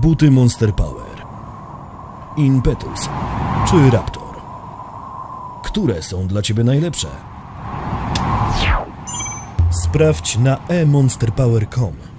Buty Monster Power. Impetus czy Raptor? Które są dla Ciebie najlepsze? Sprawdź na emonsterpower.com.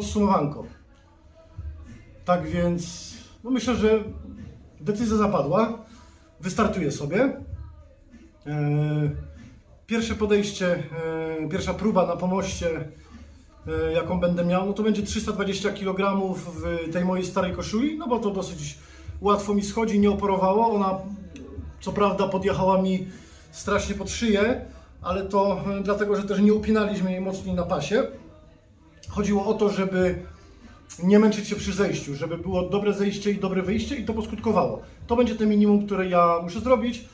podsumowanko. Tak więc, no myślę, że decyzja zapadła. Wystartuję sobie. E, Pierwsze podejście, e, pierwsza próba na pomoście, e, jaką będę miał, no to będzie 320 kg w tej mojej starej koszuli, no bo to dosyć łatwo mi schodzi, nie oporowało. Ona, co prawda, podjechała mi strasznie pod szyję, ale to dlatego, że też nie upinaliśmy jej mocniej na pasie. Chodziło o to, żeby nie męczyć się przy zejściu, żeby było dobre zejście i dobre wyjście i to poskutkowało. To będzie te minimum, które ja muszę zrobić.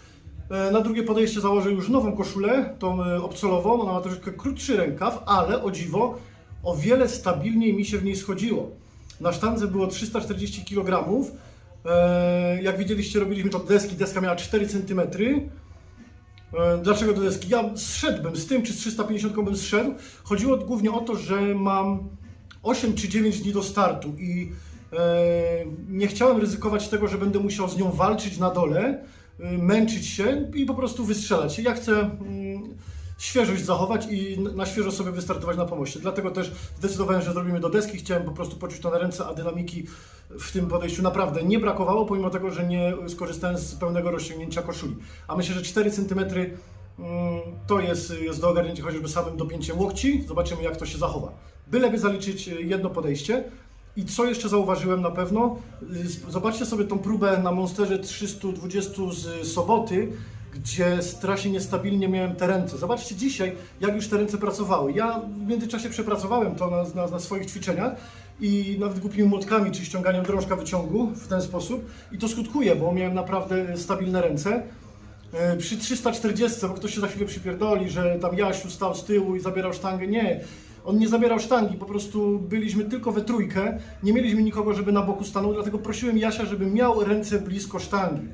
E, Na drugie podejście założę już nową koszulę, tą e, obcolową. Ona ma troszeczkę krótszy rękaw, ale o dziwo, o wiele stabilniej mi się w niej schodziło. Na sztandze było 340 kg. E, Jak widzieliście, robiliśmy to deski. Deska miała 4 cm. E, Dlaczego do deski? Ja zszedłbym z tym, czy z 350 bym zszedł. Chodziło głównie o to, że mam 8 czy 9 dni do startu i e, nie chciałem ryzykować tego, że będę musiał z nią walczyć na dole, e, męczyć się i po prostu wystrzelać. Ja chcę świeżość zachować i na świeżo sobie wystartować na pomoście. Dlatego też zdecydowałem, że zrobimy do deski. Chciałem po prostu poczuć to na ręce, a dynamiki w tym podejściu naprawdę nie brakowało, pomimo tego, że nie skorzystałem z pełnego rozciągnięcia koszuli. A myślę, że 4 cm mm, to jest, jest do ogarnięcia chociażby samym dopięciem łokci. Zobaczymy, jak to się zachowa. Byleby zaliczyć y, jedno podejście. I co jeszcze zauważyłem na pewno? Y, Zobaczcie sobie tą próbę na Monsterze 320 z soboty, gdzie strasznie niestabilnie miałem te ręce. Zobaczcie dzisiaj, jak już te ręce pracowały. Ja w międzyczasie przepracowałem to na, na, na swoich ćwiczeniach i nawet głupimi młotkami, czy ściąganiem drążka wyciągu w ten sposób. I to skutkuje, bo miałem naprawdę stabilne ręce. E, Przy 340, bo ktoś się za chwilę przypierdoli, że tam Jasiu stał z tyłu i zabierał sztangę. Nie, on nie zabierał sztangi, po prostu byliśmy tylko we trójkę, nie mieliśmy nikogo, żeby na boku stanął, dlatego prosiłem Jasia, żeby miał ręce blisko sztangi.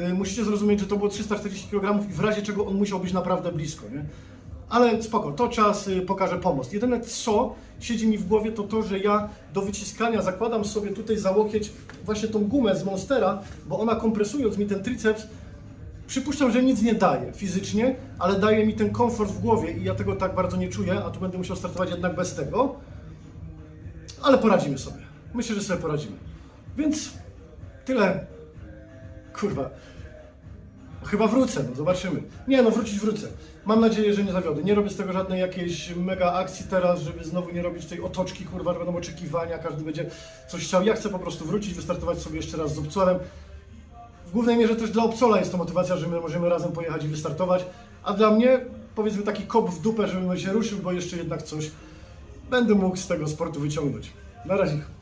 E, Musicie zrozumieć, że to było 340 kg i w razie czego on musiał być naprawdę blisko, nie? Ale spoko, to czas y, pokaże pomost. Jedyne co siedzi mi w głowie to to, że ja do wyciskania zakładam sobie tutaj za łokieć właśnie tą gumę z Monstera, bo ona kompresując mi ten triceps, przypuszczam, że nic nie daje fizycznie, ale daje mi ten komfort w głowie i ja tego tak bardzo nie czuję, a tu będę musiał startować jednak bez tego. Ale poradzimy sobie. Myślę, że sobie poradzimy. Więc tyle. Kurwa. Chyba wrócę, no zobaczymy. Nie no, wrócić wrócę. Mam nadzieję, że nie zawiodę. Nie robię z tego żadnej jakiejś mega akcji teraz, żeby znowu nie robić tej otoczki, kurwa, że będą oczekiwania, każdy będzie coś chciał. Ja chcę po prostu wrócić, wystartować sobie jeszcze raz z Obcolem. W głównej mierze też dla Obcola jest to motywacja, że my możemy razem pojechać i wystartować. A dla mnie, powiedzmy, taki kop w dupę, żebym się ruszył, bo jeszcze jednak coś będę mógł z tego sportu wyciągnąć. Na razie.